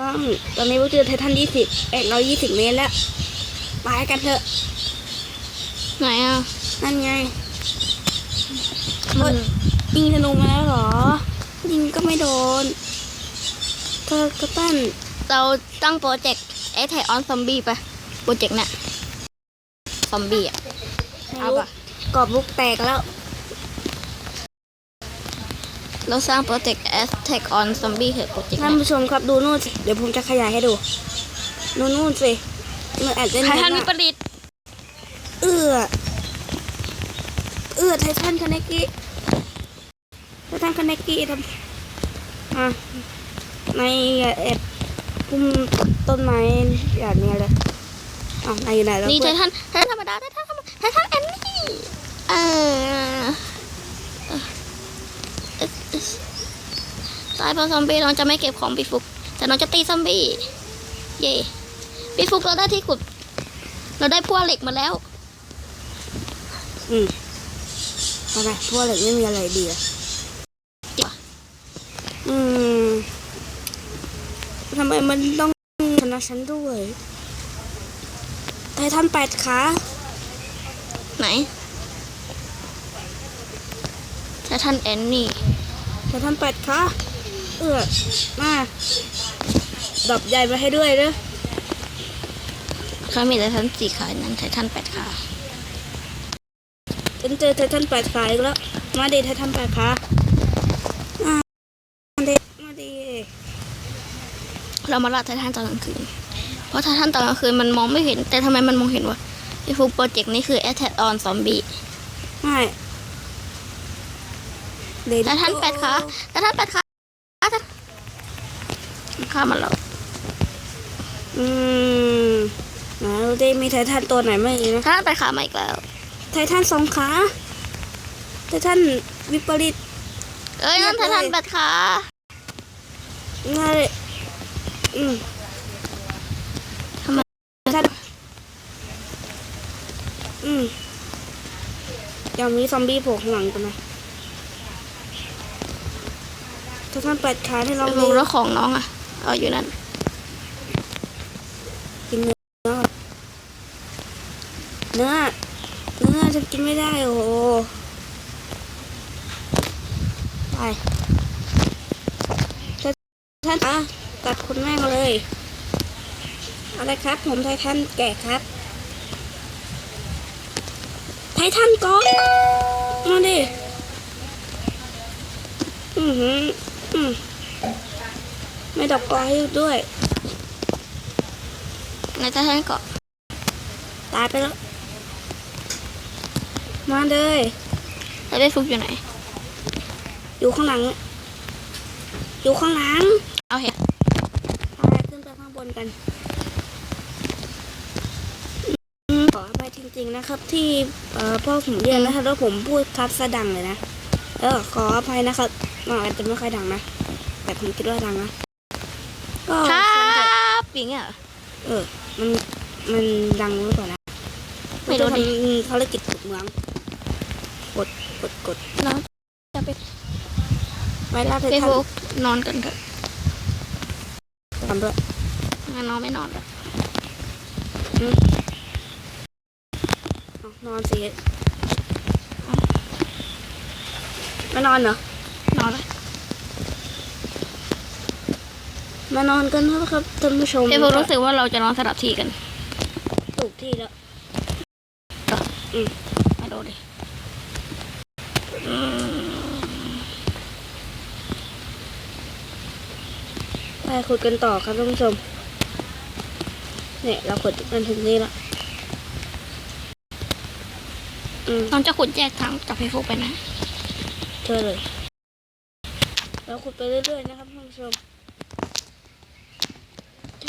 ต้องตอนนี้พวกเจอไททันยี่สิบเอ็ดร้อยยี่สิบเมตรแล้วไปกันเถอะ ไหนอะนั่นไงเฮ้ยยิงธนูมาแล้วเหรอ ยิงก็ไม่โดน เธอก็ตั้นเราตั้งโปรเจกต์เอทออนซอมบี้ไปโปรเจกต์เนี่ยซอมบี้อะเอาปะกรอบลูกแตกแล้ว เราสร้างโปรเจกต์ Attack on Zombie เถอะโปรเจกต์ท่านเนี่ยผู้ชมครับดูนู่นสิเดี๋ยวผมจะขยายให้ดู นู่นนู่นสิมันอาจจะไททันเห็วินปว่าริตเอื้อเอื้อไททันคาเนกิไททันคาเนกิทำอะในเอ็ดพุ่มต้นไม้อย่างเนี้ยเลยอะในอยู่ไหนแล้วนี่ไทเพื่อนทันไททันธรรมดาไททันธรรมดาไททันแอนนี่เออเออเออเออ ตายเพราะซอมบี้น้องจะไม่เก็บของปีฟุก แต่น้องจะตีซอมบี้ เย่ปีฟุกเราได้ที่ขุด เราได้พวกเหล็กมาแล้ว อืมทำไมพวกเหล็กไม่มีอะไรดีอะดีกว่าอืมทำไมมันต้องชนะฉันด้วยไททันแปดขาไหนไททันแอนนี่ไททันแปดขา เอื้อมาดับใหญ่มาให้ด้วยเด้อเขามีไททันสี่ขานั้นไททันแปดขาฉันเจอไททันแปดขาอีกแล้ว มาดิไททันแปดขามาดิมาดิเรามาล่าไททันตอนกลางคืน เพราะไททันตอนกลางคืนมันมองไม่เห็น แต่ทำไมมันมองเห็นวะไอ้ฟูโปรเจกต์นี้คือ Attack on Zombie ไม่เดไททันแปดขาไททันแปดขาไททัน ฆ่ามันแล้ว อืมไหนดูดิมีไททันตัวไหนไม่อีกนะไททันแปดขามาอีกแล้ว ไททันสองขา ไททันวิปริต เอ้ยนั่นไททันแปดขาง่ายเลยอืมทำไมไททันอืมยังมีซอมบี้โผล่ข้างหลังกันนะไททันแปดขาที่เราไอ้มีฟูแล้วของน้องอะ เอาอยู่นั่นกินเนื้อเนื้อเนื้อฉันกินไม่ได้โอ้โหไปไททันอะตัดคุณแม่งเลยอะไรครับ ผมไททันแก่ครับ ไททันก๊อกมาดิ อือหืออืม ไม่ดอกกอให้ด้วยในไททันเกาะตายไปแล้ว มาเลยแล้วได้ฟุกอยู่ไหน อยู่ข้างหลัง อยู่ข้างหลัง เอาเห็นไปขึ้นไปข้างบนกันอืมขออภัยจริงๆนะครับ ที่เอ่อพ่อผมเรียนนะครับแล้วผมพูดครับสะดังเลยนะ เออขออภัยนะครับมันอาจจะไม่ค่อยดังนะ แต่ผมคิดว่าดังนะ ก็ครัคงจะบอย่างเงี้ยเหรอเออ มัน มันดังหรือเปล่านะไม่รู้ดิจะทำภารกิจขุดเมือง กด กด กดน้องจะไปไว้ล่าไทไปทันฟุกนอนกันเถอะทำด้วยงั้นน้องไม่นอนแล้วเอานอนสิมานอนเหรอ นอนแล้ว มานอนกันเถอะครับท่านผู้ชมไอ้ฟุกรู้สึกว่าเราจะนอนสลับที่กันถูกที่แล้วมาดูดิอืมไปคุยกันต่อครับท่านผู้ชมเนี่ยเราขุดกันถึงนี่ละอืมน้องจะขุดแยกทางจากไอ้ฟุกไปนะเชิญเลย เราขุดไปเรื่อยๆนะครับท่านผู้ชม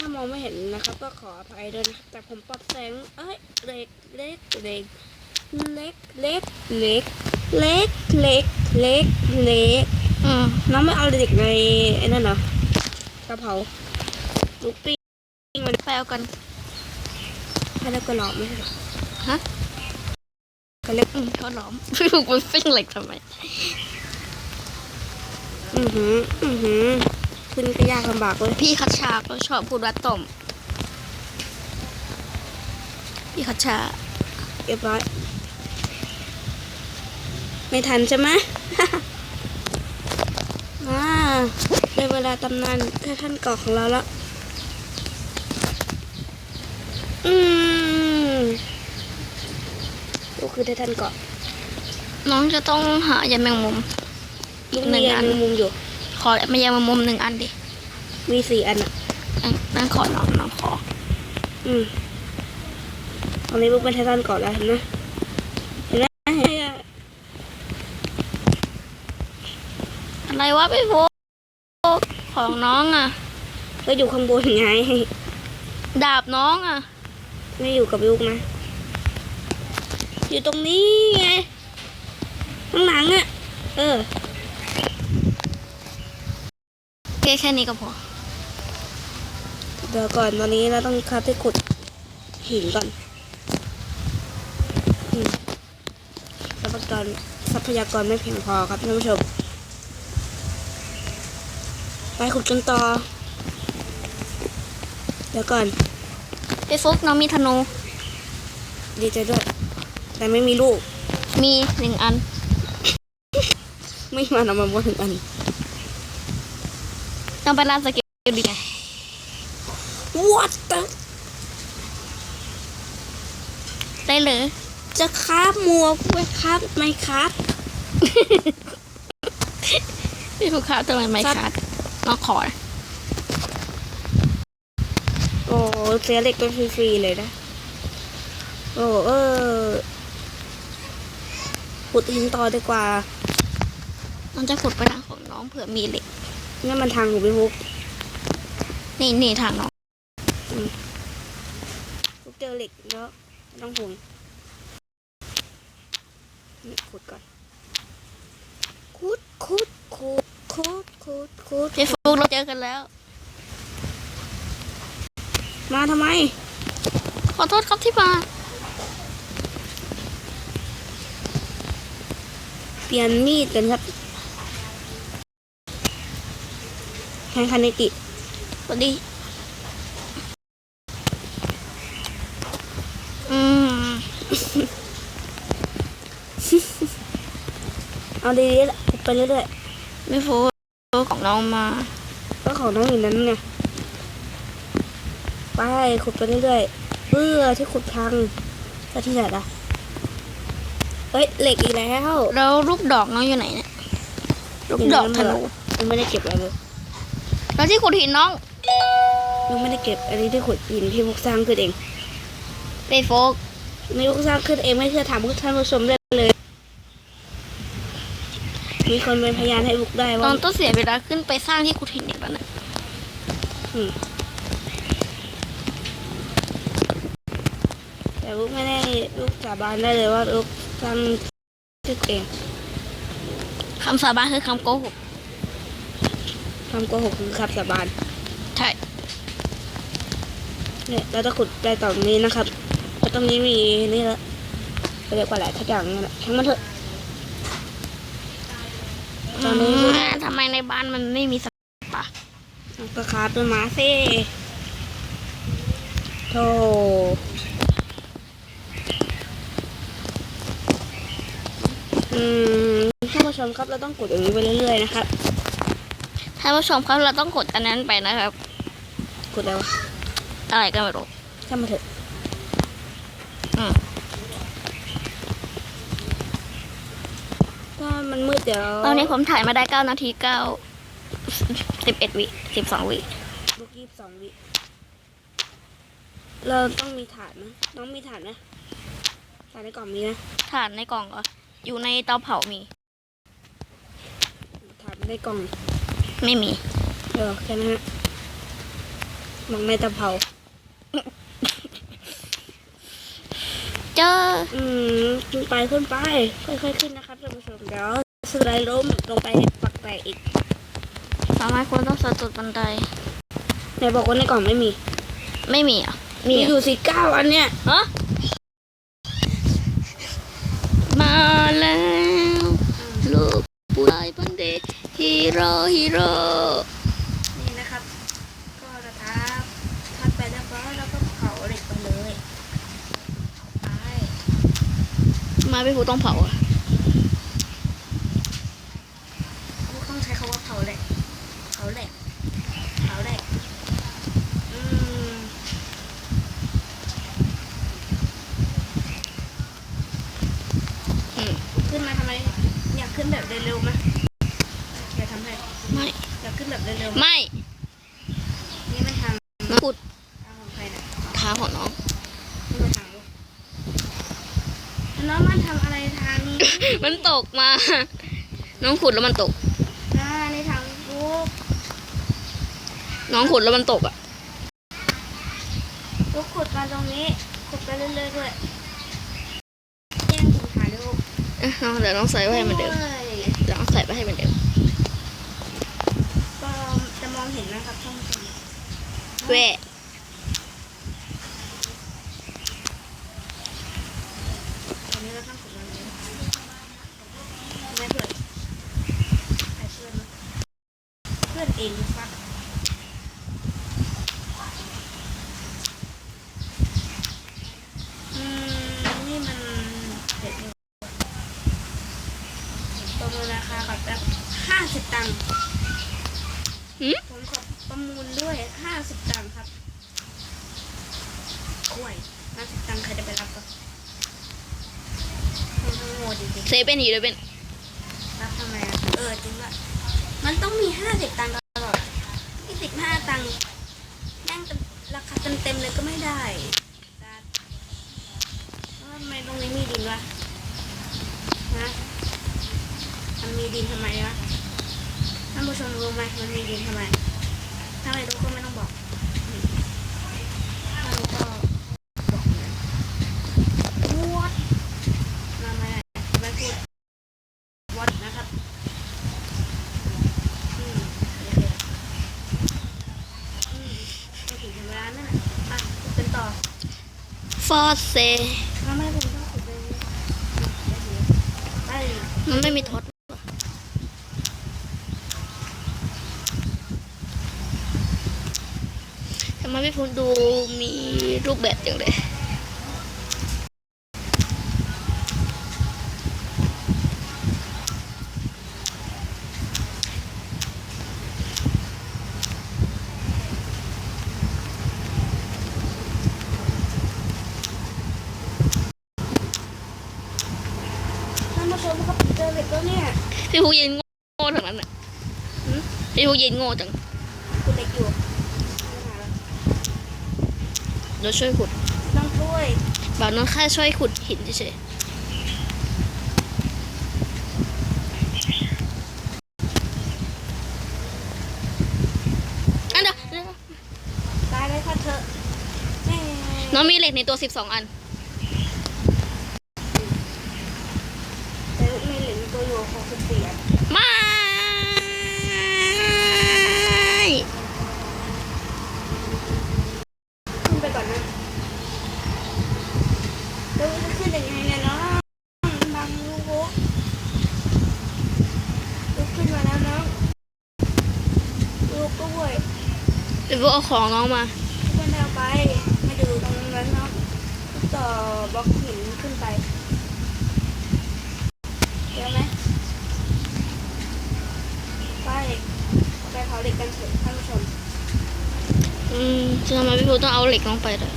ถ้ามองไม่เห็นนะครับ ก็ขออภัยด้วยนะครับแต่ผมปรับแสงเอ้ยเล็กเล็กเล็กเล็กเล็กเล็กเล็กเล็กเล็กเล็กอืมน้องไม่เอาเด็กในไอ้นั่นเหรอกระเพราลูกปิ้งมันไปเอากันให้แล้วก็หลอกไม่ใช่หรอฮะก็เล็กอืมเขาล้อมพี่ฟุกมันฟิ้งเหล็กทำไมอือหืออือหือ ขึ้นก็ยากลำบากเลยพี่คัชชาก็ชอบพูดว่าต้มพี่คัชชาเรียบร้อย ไม่ทันใช่ไหมอ่าได้เวลาตำนานไททันเกาะของเราแล้ว อืมก็คือไททันเกาะ น้องจะต้องหายาแมงมุมอีกหนึ่งมีอันมีมุมอยู่ ขอมายาแมงมุมหนึ่งอันดิ มีสี่อันอะอะนั่นขอน้องน้องขอ อืมตอนนี้บุ๊กเป็นไททันเกาะแล้วเห็นไหมเห็นไหมเห็นไหมอะไรวะพี่โฟกของน้องอะ ก็อยู่ข้างบนไง ดาบน้องอะ ไม่อยู่กับลูกนะ อยู่ตรงนี้ไง ข้างหลังอะ เออ แค่แค่นี้ก็พอ เดี๋ยวก่อนตอนนี้เราต้องคับที่ขุดหินก่อนอืมทรัพยากรทรัพยากรไม่เพียงพอครับท่านผู้ชม ไปขุดกันต่อ เดี๋ยวก่อนพี่โฟกน้องมีธนู ดีใจด้วย แต่ไม่มีลูก มีหนึ่งอัน ไม่มาเอามาบนถึงอัน ต้องไปร้านสเกิลดีไง What the ได้เลย จะคาบมัวกูไปคาบไม่คาบพี่โฟกครับทำไมไม่ครับขาดน้องขอ โอ้เสียเหล็กไปฟรีๆเลยนะ โอ้เออขุดหินต่อดีกว่าน้องจะขุดไปทางของน้องเผื่อมีเหล็ก นี่นมันทางของพี่พุกนี่นี่ทางน้องพุกเจอเหล็กแล้วไม่ต้องห่วงนี่ขุดก่อนขุดขุดขุดขุดขุดขุดพี่โฟกเราเจอกันแล้ว มาทำไม ขอโทษครับที่มาเปลี่ยนมีดกันครับ แทงคาเนกิสวัสดีอืมเอาดีๆละขุดไปเรื่อยพี่โฟกของน้องมาๆก็ของน้องอยู่นั้นไงไปขุดไปเรื่อยๆเพื่อที่ขุดพังจะที่ไหนล่ะเฮ้ยเหล็กอีกแล้วแล้วลูกดอกน้องอยู่ไหนเนี่ยลูกดอกธนูยังไม่ได้เก็บอะไรเลย แล้วที่ขุดหินน้องยังไม่ได้เก็บอันนี้ที่ขุดหินที่พวกสร้างขึ้นเองพี่โฟกนี่พวกสร้างขึ้นเองไม่เชื่อถามพวกท่านผู้ชมได้เลย มีคนเป็นพยานให้บุกได้น้ว่าองต้องเสียเวลาขึ้นไปสร้างที่ขุดหินอีกแล้วนะอืมแต่ลูกไม่ได้ลูกสาบานได้เลยว่าลูกสร้างขึ้นเองคำสาบานคือคำโกหก คำโกหกคือคำสาบานใช่เนี่ยเราจะขุดไปต่อตรงนี้นะครับแล้วตรงนี้มีนี่ละเรียกว่าอะไรทักอย่างนั่นแหละทั้งมันเถอะตอนนี้อืมทำไมในบ้านมันไม่มีสปะก็คาต้นไม้สิโธ่อืมท่านผู้ชมครับเราต้องกดอย่างนี้ไปเรื่อยๆนะครับ ท่านผู้ชมครับเราต้องกดอันนั้นไปนะครับ กดแล้วะอะไรก็ไม่รู้ช่างมาเถอะอืมถ้ามันมืดเดี๋ยวตอนนี้ผมถ่ายมาได้เก้านาทีเก้าสิบเอ็ดวิสิบสองวิลูกยี่สิบสองวิ เราต้องมีถาดนะน้องมีถาดนะถาดในกล่องมีนะถ่านในกล่องเหรออยู่ในเตาเผามีถาดในกล่อง ไม่มีเออแค่นั้นฮะหมองในตะเภาเจออืมขึ้นไปขึ้นไป ค่อยๆขึ้นนะครับท่านผู้ชมเดี๋ยวสไลด์ล้มลงไปปักแตกอีกทำไมคุณต้องสะดุดบันไดไหนบอกว่าในกล่องไม่มี ไม่มีเหรอะมีมีอยู่สิเก้าอันเนี่ยฮะ ฮีโร่ฮีโร่นี่นะครับ ก็ระทะทอดไปล้วก็แล้วก็เผาเหล็กไปเลยเาไม่ผูต้องเผาอะผูต้องใช้คำว่าเผาเหล็กเผาเหล็กเผาเหล็กอืมอืมขึ้นมาทำไมอยากขึ้นแบบเร็วๆไหม ไม่อยากขึ้นแบบเร็วๆไหมไม่นี่มันทางน้องขุดทางของใครเนี่ยทางของน้องนี่มันทางลูกแล้วมันทำอะไรทางนี้มันตกมา น้องขุดแล้วมันตก อ่าในทางลูกน้องขุดแล้วมันตกอะลูกขุดมาตรงนี้ ขุดไปเรื่อยๆด้วยแย่งขุดหาลูกเอ๊ะน้องเดี๋ยวน้องใส่ไว้ให้เหมันเดิมฮ้ยเดี๋ยวน้องใส่ไปให้เหมันเดิม ก็จะมอง เห็นนะครับท่านผู้ชมแหวะ ตอนนี้เราต้องขุดมาเลยไม่เพื่อนใครเพื่อนนะเพื่อนเองฟักอืมนี่มันเด็ดอยู่ประเมินราคาก่อนแป๊บห้าสิบตังค์ หืม ผมขอประมูลด้วยห้าสิบตังค์ครับกล้วยห้าสิบตังค์ใครจะไปรับก็มันทั้งหมด จริงเซเป็นอีกเลยเป็นรับทำไมอะเออจริงว่ามันต้องมีห้าสิบตังค์ตลอดยี่สิบห้าตังค์แม่งราคาเต็มๆเลยก็ไม่ได้แล้วทำไมตรงนี้มีดินวะนะมันมีดินทำไมวะท่านผู้ชมรู้ไหมมันมีดินทำไมถ้าไม่รู้ก็ไม่ต้องบอกอืมถ้ารู้ก็บอกเลยวัดมาไม่ไม่พูดวัดนะครับอืมโอเคอืมไม่ถึงเวลานั่นแหละอะเป็นต่อ ฟอเซมันไม่มีท็อตทำไมพี่ฟูดูมีรูปแบบอย่างเลย ท่านผู้ชมครับเจอเหล็กแล้วเนี่ย พี่ฟูยืนโง่ทั้งนั้นอะ หืมพี่ฟูยืนโง่จังขุดเหล็กอยู่ไม่หาแล้วเดี๋ยวช่วยขุดต้องช่วยบ่าวน้องแค่ช่วยขุดหินเฉยๆอันเดี๋ยวเดี๋ยวตายเลยค่ะเธอะแม่น้องมีเหล็กในตัว12อันแต่มีเหล็กในตัวอยู่หกสิบสี่อัน ไม่ ขึ้นไปก่อนนะ แล้วจะขึ้นยังไงเนี่ยเนาะบังลูกโว้ลุกขึ้นมาแล้วเนาะลูกก็เว้ยเดี๋ยวเอาของน้องมาทุกคนเอาไปมาดูตรงนั้นเนาะต่อบล็อกหินขึ้นไปเดี๋ยวไหมไปเอาไปเผาเหล็กกันเถอะท่านผู้ชม อืมจะทำไมพี่พูต้องเอาเหล็กน้องไปเลย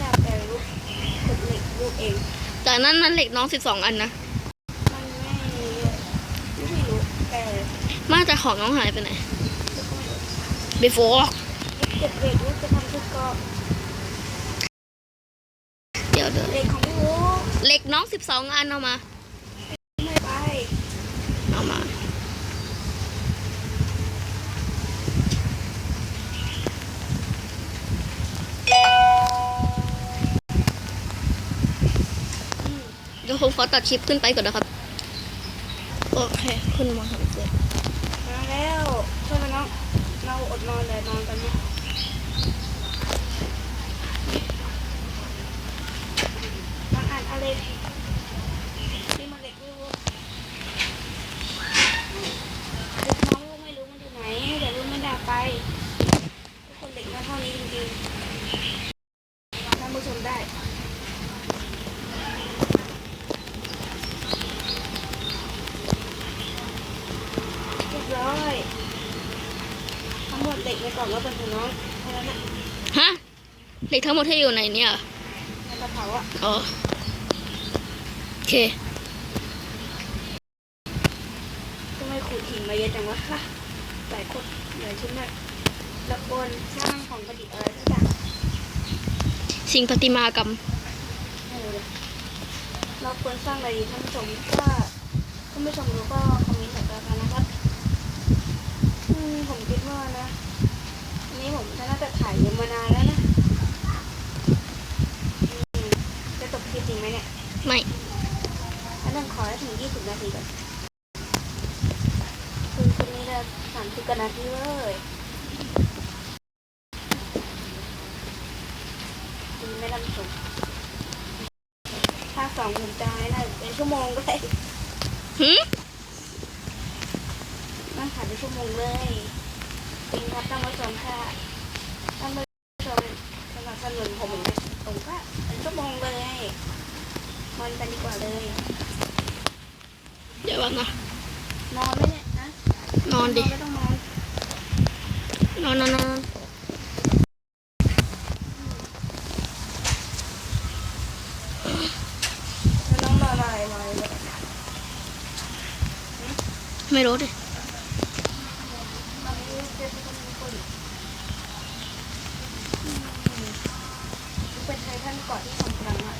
อยากแต่ลูกขุดเหล็กลูกเอง แต่นั้นนั้นเหล็กน้อง12อันนะมันไม่ไม่รู้แต่มาแต่ของน้องหายไปไหนลูกก็ไม่รู้ before เก็บเหล็กลูกจะทำชุดเกราะเดี๋ยวเดี๋ยวเหล็กของพี่วูเหล็กน้อง12อันเอามา ไม่ไป เอามา อืม เดี๋ยว ผมขอตัดชิปขึ้นไปก่อนนะครับ โอเคขึ้นมาทำเสร็จมาแล้วช่วยมาน้องเราอดนอนเลยนอนกันนี้บางอันอะไรนี่มันเหล็กพี่วูลูกน้องลูกไม่รู้มันอยู่ไหนแต่ลูกไม่ได้เอาไปทุกคนเหล็กมาเท่านี้จริงๆท่านผู้ชมได้ ของก็เป็นของน้องแค่นั้นน่ะ ฮะ เหล็กทั้งหมดที่อยู่ในเนี่ยเหรอในกระเป๋าอะอ๋อโอเคทำไมขูดหินมาเยอะจังวะฮะหลายคนหลายชิ้นมากแล้วคนสร้างของประดิษฐ์อะไรสักอย่างสิ่งประติมากรรมไม่รู้เลยเราควรสร้างอะไรดีท่านผู้ชมว่าท่านผู้ชมรู้ก็คอมเมนต์บอกกันนะครับอืมผมคิดว่านะ อันนี้ผมน่าจะถ่ายเยอะมานานแล้วนะอืมจะจบคลิปจริง ไหมเนี่ยไม่อันนั้นขอให้ถึง20นาทีก่อนคือคืนนี้เราสามสิบกว่านาทีเลยดีไม่ลำสุดภาคสองผมจะให้ได้เป็นชั่วโมงก็ได้หืมนั่งถ่ายเป็นชั่วโมงเลยจริงครับต้องมาชมค่ะต้องมาชมสนับสนุนผมเหมือนกันผมก็เป็นชั่วโมงเลยมันกันดีกว่าเลย เดี๋ยว ก่อนนะ นอนไหมเนี่ยนะนอนดิ ไม่ต้องนอน นอนนอนนอนแล้วน้องนอนอะไรนอนอะไรไม่รู้ดิเป็นไททันเกาะที่ทรงพลังมาก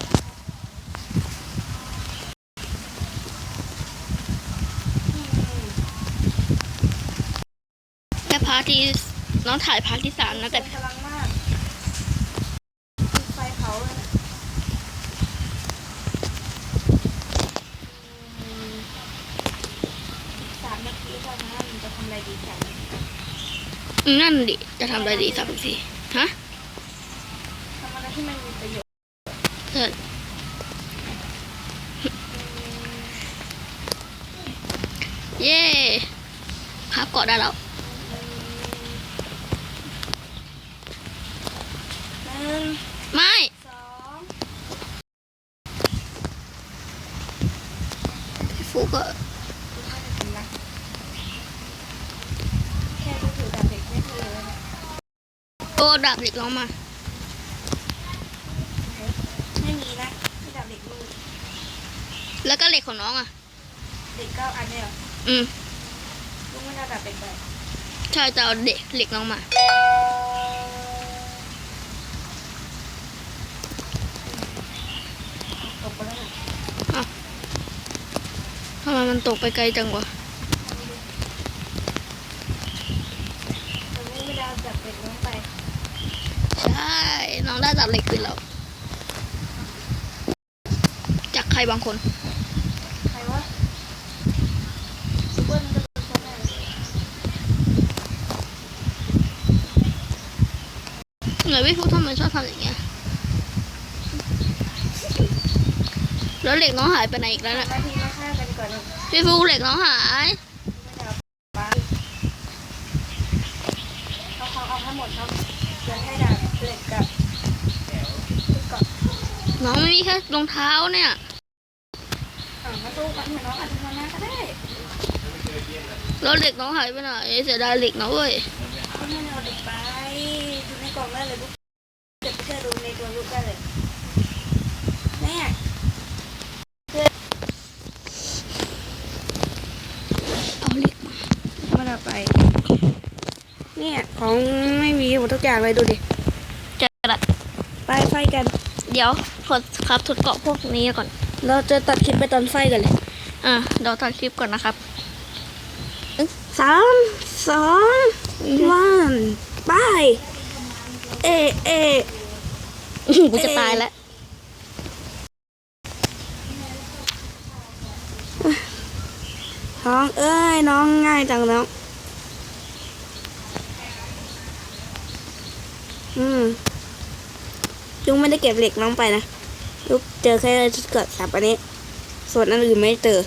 แค่พาร์ทที่น้องถ่ายพาร์ทที่สามนะแต่ทรงพลังมากไฟเผาเลยนะสามนาทีเท่านั้นจะทำอะไรดีกันนั่นดิจะทำอะไรดีสามสี่ฮะทำอะไรที่มันมีประโยชน์เออเย่ครับเกาะได้แล้ว นึ่งไม่สองพี่ฟูก็ไม่ได้ทำนะแค่รู้ถือดาบเด็กไม่คือเลยนะโอ้ดับเหล็กลงมาไม่มีนะที่ดาบเด็กลูกแล้วก็เหล็กของน้องอะเด็กเก้าอันเนี่ยเหรออืมลูกไม่ได้ดาบเด็กไปใช่จะเอาเด็กเหล็กลงมา ตกไปแล้วนะ ทำไมมันตกไปไกลจังวะแต่ไม่ได้ดาบเด็กลงไปใช่ น้องได้ดับเหล็กคืนแล้ว จากใครบางคน ใครวะซูเปอร์มันจะเป็นคนไหนเหนื่อยพี่ฟูทำไมชอบทำอย่างเงี้ย แล้วเหล็กน้องหายไปไหนอีกแล้วเนี่ย พี่ฟูเหล็กน้องหายไม่ได้เอาบ้านเอาเขาเอาทั้งหมดเนาะจะให้ดาบเหล็กกับเกาะน้องไม่มีแค่รองเท้าเนี่ยอ่ามาสู้กันเหมือนน้องอาจจะชนะก็ได้แล้วเหล็กน้องหายไปไหนเสียดายเหล็กนะเว้ยก็ไม่เอาเด็กไปดูในกล่องได้เลยลูกเด็กเชื่อดูในตัวลูกได้เลยแม่ เอาเหล็กมา ไม่ได้ไป เนี่ย ของไม่มีหมดทุกอย่างเลยดูดิจะดัดไปไฟกัน เดี๋ยวขอครับทดเกาะพวกนี้ก่อน เราจะตัดคลิปไปตอนไฟกันเลย อะเดี๋ยวตัดคลิปก่อนนะครับสามสองวันไปเอเอกูจะตายแล้วน้องเอ้ยน้องง่ายจังน้อง อืมลุงไม่ได้เก็บเหล็กน้องไปนะลุกเจอแค่เกิดสับอันนี้ ส่วนอันอื่นไม่เจอ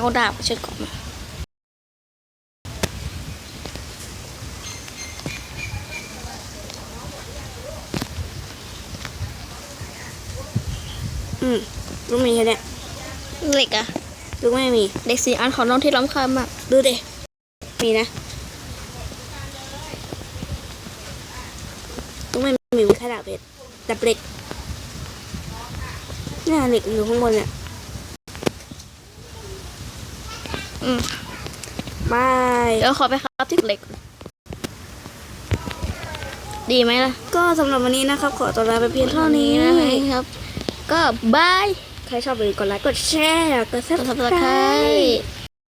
เอาดาบเช็ดก่อนมาอืมลุงมีแค่เนี้ยเหล็กอะลุงไม่มี เด็กสีอันของน้องที่ล้ำค่ามาก ดูดิ มีนะ มีแค่ดาบเหล็กดาบเหล็กเนี่ยเหล็กอยู่ข้างบนเนี่ยอืมบายเดี๋ยวขอไปครับที่เหล็ก ดีไหมล่ะ ก็สำหรับวันนี้นะครับ ขอตัวลาไปเพียงเท่านี้นะนะครับ ก็บาย ใครชอบอย่าลืมกดไลค์กดแชร์กดซับกดสซับสไคไครรต์ต์